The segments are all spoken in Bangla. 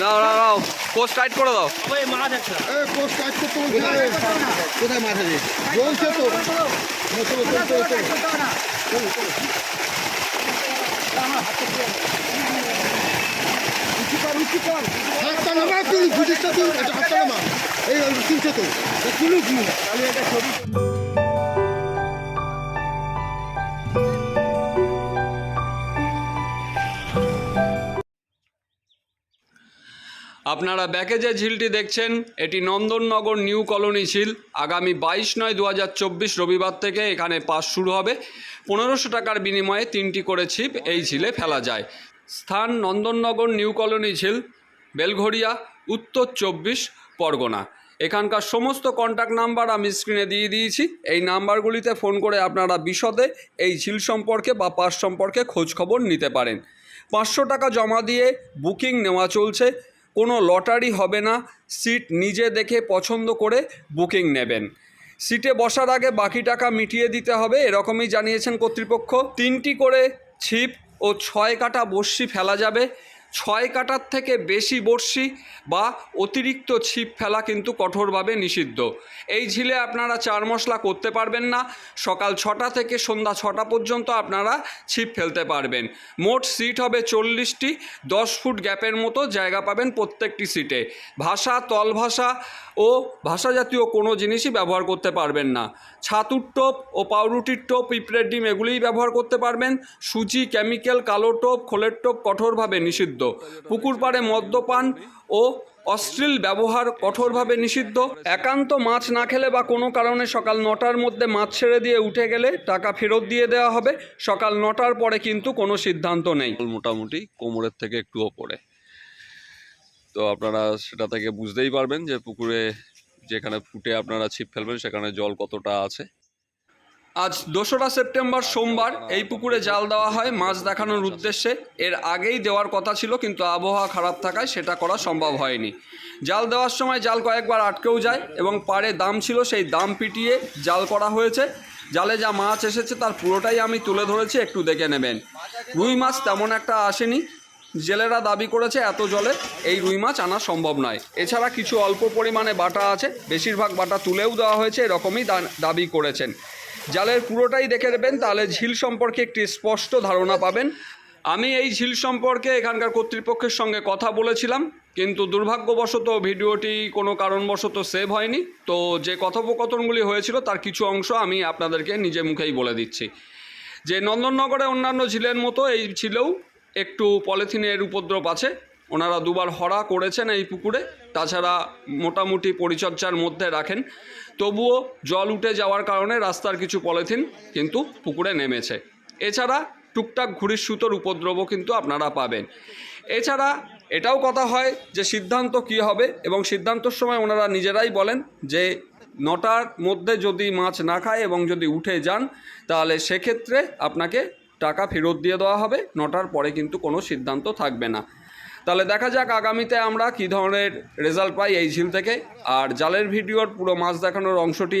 দাও দাও দাও। পোস্ট টাইট করে দাও। ওই মাছ একটা। এ পোস্ট কাজ করতে বলছে কোথায় মাছ আছে? বলছে তো হাতটা নামা তুই হাতটা নামা এই তুলছে তো তুলু। তুলু আমি একটা ছবি। আপনারা ব্যাকে যে ঝিলটি দেখছেন, এটি নন্দননগর নিউ কলোনি ঝিল। আগামী বাইশ নয় দু রবিবার থেকে এখানে পাস শুরু হবে। পনেরোশো টাকার বিনিময়ে তিনটি করে ছিপ এই ঝিলে ফেলা যায়। স্থান নন্দননগর নিউ কলোনি ঝিল, বেলঘড়িয়া, উত্তর চব্বিশ, পরগনা। এখানকার সমস্ত কন্ট্যাক্ট নাম্বার আমি স্ক্রিনে দিয়ে দিয়েছি। এই নাম্বারগুলিতে ফোন করে আপনারা বিশদে এই ঝিল সম্পর্কে বা পাস সম্পর্কে খোঁজ খবর নিতে পারেন। পাঁচশো টাকা জমা দিয়ে বুকিং নেওয়া চলছে। কোনো লটারি হবে না। সিট নিজে দেখে পছন্দ করে বুকিং নেবেন। সিটে বসার আগে বাকি টাকা মিটিয়ে দিতে হবে, এরকমই জানিয়েছেন কর্তৃপক্ষ। তিনটি করে ছিপ ও ছয় কাটা বর্ষি ফেলা যাবে। ছয় কাটার থেকে বেশি বড়শি বা অতিরিক্ত ছিপ ফেলা কিন্তু কঠোরভাবে নিষিদ্ধ। এই ঝিলে আপনারা চার মশলা করতে পারবেন না। সকাল ছটা থেকে সন্ধ্যা ছটা পর্যন্ত আপনারা ছিপ ফেলতে পারবেন। মোট সিট হবে চল্লিশটি। দশ ফুট গ্যাপের মতো জায়গা পাবেন প্রত্যেকটি সিটে। ভাষা তল ভাষা ও ভাষা জাতীয় কোনো জিনিসই ব্যবহার করতে পারবেন না। ছাতুর টোপ ও পাউরুটির টোপ, পিঁপড়ের ডিম এগুলিই ব্যবহার করতে পারবেন। সুজি, কেমিক্যাল, কালো টোপ, খোলের টোপ কঠোরভাবে নিষিদ্ধ। পুকুর পাড়ে মদ্যপান ও অশ্লীল ব্যবহার কঠোরভাবে নিষিদ্ধ। একান্ত মাছ না খেলে বা কোনো কারণে সকাল নটার মধ্যে মাছ ছেড়ে দিয়ে উঠে গেলে টাকা ফেরত দিয়ে দেওয়া হবে। সকাল নটার পরে কিন্তু কোনো সিদ্ধান্ত নেই। মোটামুটি কোমরের থেকে একটু ওপরে। তো আপনারা সেটা থেকে বুঝতেই পারবেন যে পুকুরে যেখানে ফুটে আপনারা ছিপ ফেলবেন, সেখানে জল কতটা আছে। আজ দোসরা সেপ্টেম্বর সোমবার এই পুকুরে জাল দেওয়া হয়। মাছ দেখানোর উদ্দেশ্যে। এর আগেই দেওয়ার কথা ছিল, কিন্তু আবহাওয়া খারাপ থাকায় সেটা করা সম্ভব হয়নি। জাল দেওয়ার সময় জাল কয়েকবার আটকেও যায় এবং পাড়ে দাম ছিল, সেই দাম পিটিয়ে জাল করা হয়েছে। জালে যা মাছ এসেছে তার পুরোটাই আমি তুলে ধরেছি, একটু দেখে নেবেন। রুই মাছ তেমন একটা আসেনি। জেলেরা দাবি করেছে, এত জলে এই রুই মাছ আনা সম্ভব নয়। এছাড়া কিছু অল্প পরিমাণে বাটা আছে। বেশিরভাগ বাটা তুলেও দেওয়া হয়েছে, এরকমই দাবি করেছেন। জালের পুরোটাই দেখে নেবেন, তাহলে ঝিল সম্পর্কে একটি স্পষ্ট ধারণা পাবেন। আমি এই ঝিল সম্পর্কে এখানকার কর্তৃপক্ষের সঙ্গে কথা বলেছিলাম, কিন্তু দুর্ভাগ্যবশত ভিডিওটি কোনো কারণবশত সেভ হয়নি। তো যে কথোপকথনগুলি হয়েছিল, তার কিছু অংশ আমি আপনাদেরকে নিজে মুখেই বলে দিচ্ছি। যে নন্দননগরে অন্যান্য ঝিলের মতো এই ঝিলেও একটু পলিথিনের উপদ্রব আছে। ওনারা দুবার হরা করেছেন এই পুকুরে। তাছাড়া মোটামুটি পরিচর্যার মধ্যে রাখেন। তবুও জল উঠে যাওয়ার কারণে রাস্তার কিছু পলিথিন কিন্তু পুকুরে নেমেছে। এছাড়া টুকটাক ঘুড়ির সুতোর উপদ্রবও কিন্তু আপনারা পাবেন। এছাড়া এটাও কথা হয় যে সিদ্ধান্ত কী হবে এবং সিদ্ধান্তর সময় ওনারা নিজেরাই বলেন যে নটার মধ্যে যদি মাছ না খায় এবং যদি উঠে যান, তাহলে সেক্ষেত্রে আপনাকে টাকা ফেরত দিয়ে দেওয়া হবে। নটার পরে কিন্তু কোনো সিদ্ধান্ত থাকবে না। তাহলে দেখা যাক আগামীতে আমরা কী ধরনের রেজাল্ট পাই এই ঝিল থেকে। আর জালের ভিডিওর পুরো মাছ দেখানোর অংশটি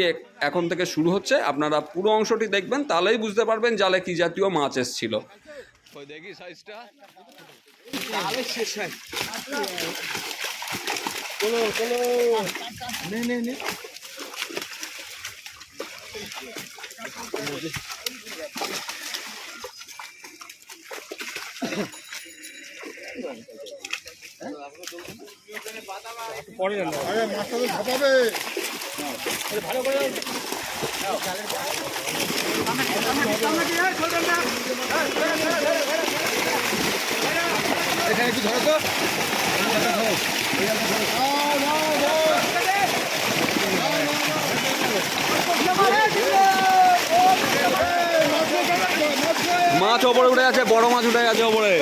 এখন থেকে শুরু হচ্ছে। আপনারা পুরো অংশটি দেখবেন তাহলেই বুঝতে পারবেন জালে কী জাতীয় মাছ এসছিল। দেখি সাইজটা চলো চলো নে নে নে এখানে ধরো মাছ ওপরে উঠে আছে বড় মাছ উঠে গেছে ওপরে।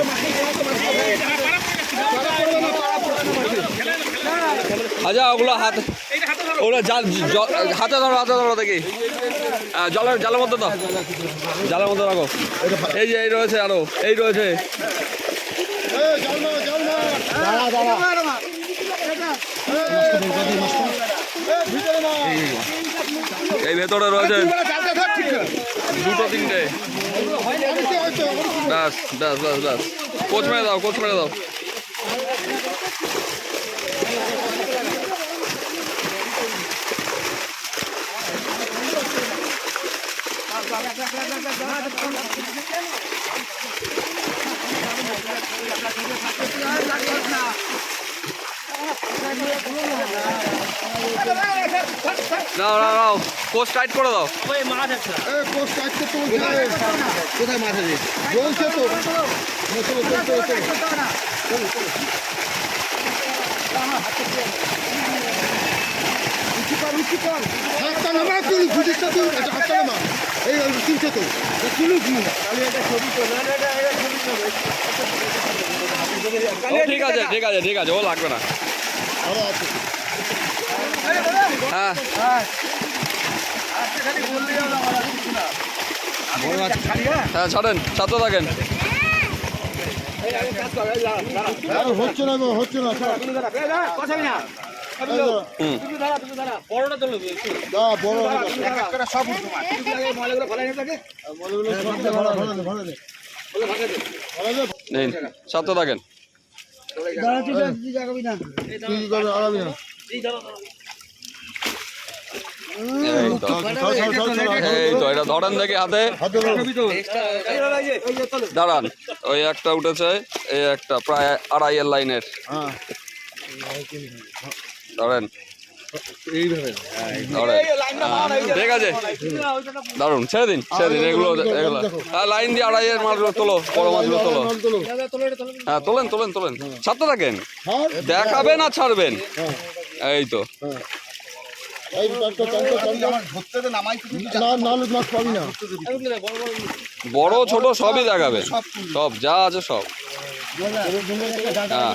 আচ্ছা ওগুলো হাত ওগুলো জাল হাতে ধরো হাতে ধরো দেখি। জলের জালের মধ্যে দাও জালের মধ্যে রাখো। এই যে এই রয়েছে আরও। এই রয়েছে। এই, ভিতরে রয়েছে। দুটো তিনটে। ব্যাস ব্যাস ব্যাস ব্যাস। কোচ মেরে দাও কোচ মেরে দাও। নাও নাও নাও পোস্ট টাইট করে দাও। ওই মাছ কোথায় মাছ আছে? জ্বলছে তো। চলো চলো চলো চলো চলো হাতটা নামা এটা হাতটা নামা এই ওই তো ঠিক আছে ঠিক আছে ঠিক আছে ও লাগবে না হ্যাঁ হ্যাঁ ছাড়েন ছাত্র থাকেন আরে হচ্ছে না হচ্ছে না হয়ে ছাত্র থাকেন। ধরেন দেখে হাতে। হাতে দাঁড়ান ওই একটা উঠেছে এই একটা প্রায় আড়াইয়ের লাইনের। হ্যাঁ। ধরেন। হ্যাঁ, ঠিক আছে। দারুণ ছেড়ে দিন ছেড়ে দিন এগুলো এগুলো। হ্যাঁ লাইন দিয়ে আড়াইয়ের মাছগুলো তোলো বড় মাছগুলো তোলো তোলো। হ্যাঁ তোলেন তোলেন তোলেন। ছাত্র থাকেন। দেখাবেন আর ছাড়বেন। হ্যাঁ, এই তো। হ্যাঁ। বড় ছোট সবই দেখাবে সব যা আছে সব। হ্যাঁ।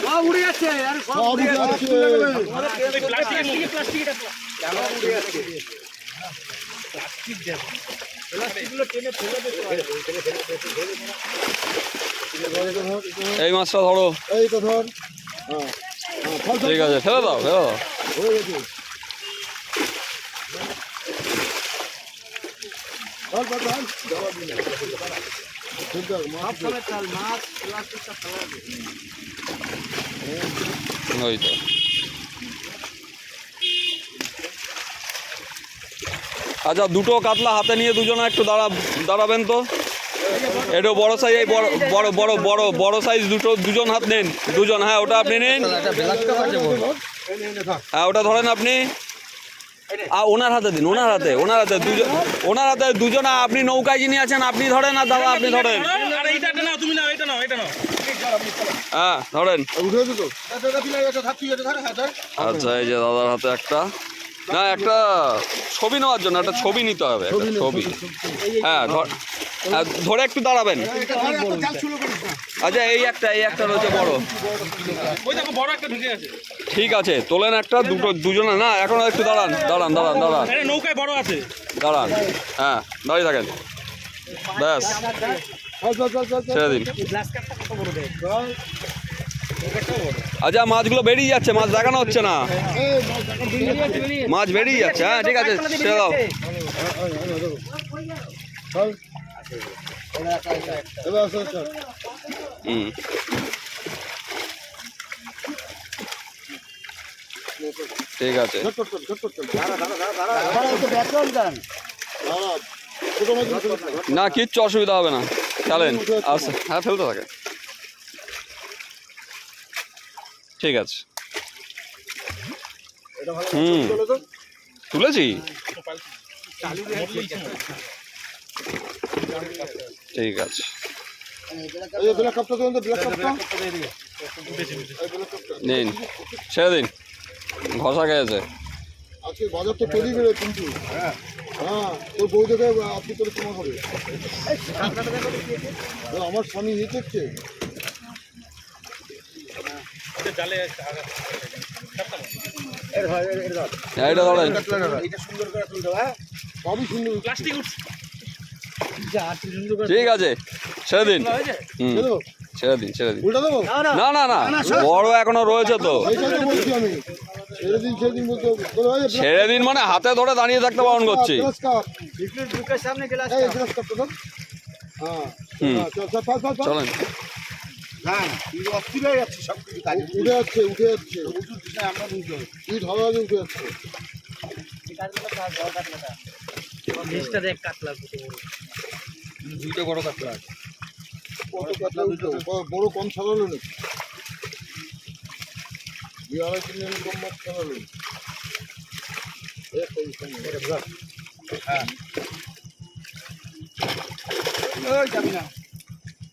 সব যাচ্ছে প্লাস্টিক এই মাছটা ধরো। এই তো ধর। হ্যাঁ। ফল ফল ঠিক আছে, ফেলে দাও ফেলে দাও। আচ্ছা দুটো কাতলা হাতে নিয়ে দুজনে একটু দাঁড়া দাঁড়াবেন তো। একটু বড় সাইজ এই বড় বড় বড় বড় বড় সাইজ দুটো দুজন হাত নেন। দুজন হ্যাঁ ওটা আপনি নিন। হ্যাঁ ওটা ধরেন আপনি। আর ওনার হাতে দিন ওনার হাতে ওনার হাতে দুজন ওনার হাতে দুজন আপনি নৌকায় যিনি আছেন আপনি ধরেন আর দাদা আপনি ধরেন। এটা এটা হ্যাঁ ধরেন তো আচ্ছা এই যে দাদার হাতে একটা। না একটা ছবি নেওয়ার জন্য একটা ছবি নিতে হবে একটা ছবি হ্যাঁ ধর- হ্যাঁ, ধরে একটু দাঁড়াবেন। আচ্ছা এই একটা এই একটা রয়েছে বড়। ওই দেখো বড় একটা ঢুকে আছে ঠিক আছে তোলেন একটা দুটো দুজনে না এখন একটু দাঁড়ান দাঁড়ান দাঁড়ান দাঁড়ান। নৌকায় বড় আছে। দাঁড়ান হ্যাঁ দাঁড়িয়ে থাকেন। ব্যাস চল চল চল চল ছেড়ে দিন। আচ্ছা মাছগুলো বেরিয়ে যাচ্ছে, মাছ দেখানো হচ্ছে না মাছ বেরিয়ে যাচ্ছে। হ্যাঁ ঠিক আছে, ছেড়ে দাও হুম ঠিক আছে। না, কিচ্ছু অসুবিধা হবে না চলেন আচ্ছা হ্যাঁ ফেলতে থাকে ঠিক আছে। হুম। তুলেছি? ঠিক আছে। নিন ছেড়ে দিন। ঘষা গেছে আজকে বাজার তো তৈরি বেরো কিন্তু। হ্যাঁ। তোর বউ দেখে আপনি তোমার হবে। আমার স্বামী করছে। এটা হ্যাঁ, এটা সুন্দর করে তুলতে হ্যাঁ? সবই সুন্দর। প্লাস্টিক ঠিক আছে ছেড়ে দিন। ছেড়ে দিন ছেড়ে দিন। না না। না বড় এখনও রয়েছে তো। ছেড়ে দিন মানে হাতে ধরে দাঁড়িয়ে থাকতে বারণ করছি। গ্লাস কাপ এই গ্লাস কাপটা ধর। হ্যাঁ হ্যাঁ অস্থির হয়ে যাচ্ছে সব কিছু কাজে উঠে যাচ্ছে উঠে যাচ্ছে। আমরা বুঝতে হবে ইট হবে আগে উঠে যাচ্ছে দুইটা বড়। কাতলা আছে। কত কাতলা ব- বড় কম ছাড়ালো নাকি? দুই আড়াই তিন জন কম মাছ ছাড়ালো। হ্যাঁ। যাবি না।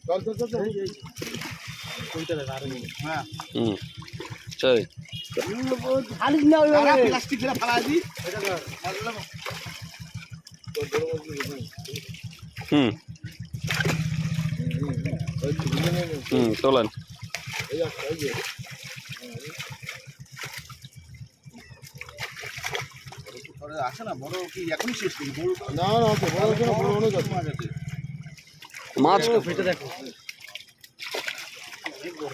চল চল চল হুম। চল। তারা প্লাস্টিক ফেলা ফালা দি। এটা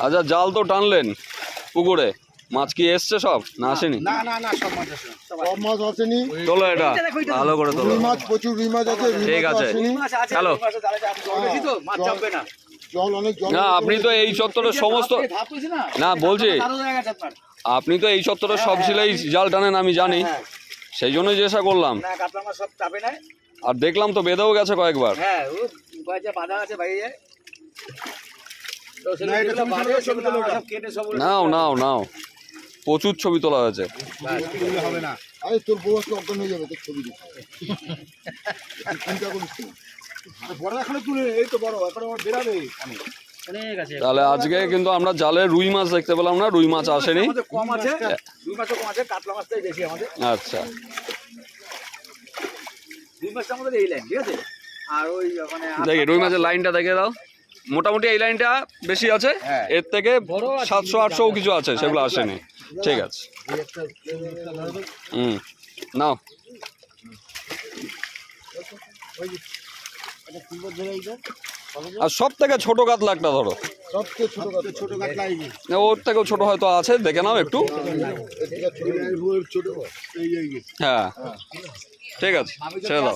আচ্ছা জাল তো টানলেন পুকুরে। মাছ কি এসছে সব না আসেনি? না না না সব মাছ আসে সব মাছ আসেনি। তোলো এটা ভালো করে তোলো। মাছ প্রচুর রুই মাছ আছে ঠিক আছে। হ্যালো মাছ চাপবে। না। জল অনেক জল না আপনি তো এই চত্বরের সমস্ত না? বলছি। আপনি তো এই চত্বরের সব ছিলেই জাল টানেন আমি জানি। সেই জন্যই জিজ্ঞাসা করলাম। না কাতলা মাছ সব চাপে না আর দেখলাম তো বেঁধেও গেছে কয়েকবার। হ্যাঁ বাঁধা আছে বাইরে নাও নাও নাও। প্রচুর ছবি তোলা হয়েছে। হবে না। আরে তোর বউ অজ্ঞান হয়ে যাবে তোর ছবি চিন্তা করিস বড় এখনও তুলে এই তো বড় এখন আমার বেরাবে অনেক অনেক আছে। তাহলে আজকে কিন্তু আমরা জালে রুই মাছ দেখতে পেলাম না রুই মাছ আসেনি। আমাদের কম আছে দুই মাছও কম আছে কাতলা মাছটাই বেশি আমাদের। আচ্ছা। দুই মাছটা আমাদের এই লাইন ঠিক আছে? আর ওই মানে দেখি রুই মাছের লাইনটা দেখে দাও। মোটামুটি এই লাইনটা বেশি আছে। হ্যাঁ। এর থেকে সাতশো আটশো কিছু আছে সেগুলো আসেনি। ঠিক আছে। হুম। নাও। আর সব থেকে ছোট কাতলা একটা ধরো। ওর থেকেও ছোট হয়তো আছে দেখে নাও একটু। হ্যাঁ। ঠিক আছে ছেড়ে দাও।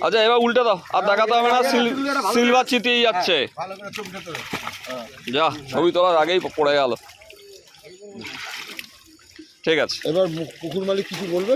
আচ্ছা এবার উল্টে দাও। আর দেখাতে হবে না সিল- সিলভার চিতিয়ে যাচ্ছে। ভালো করে চোখটা তো যা ছবি তোলার আগেই পড়ে গেল। ঠিক আছে। এবার পুকুর মালিক কিছু বলবে?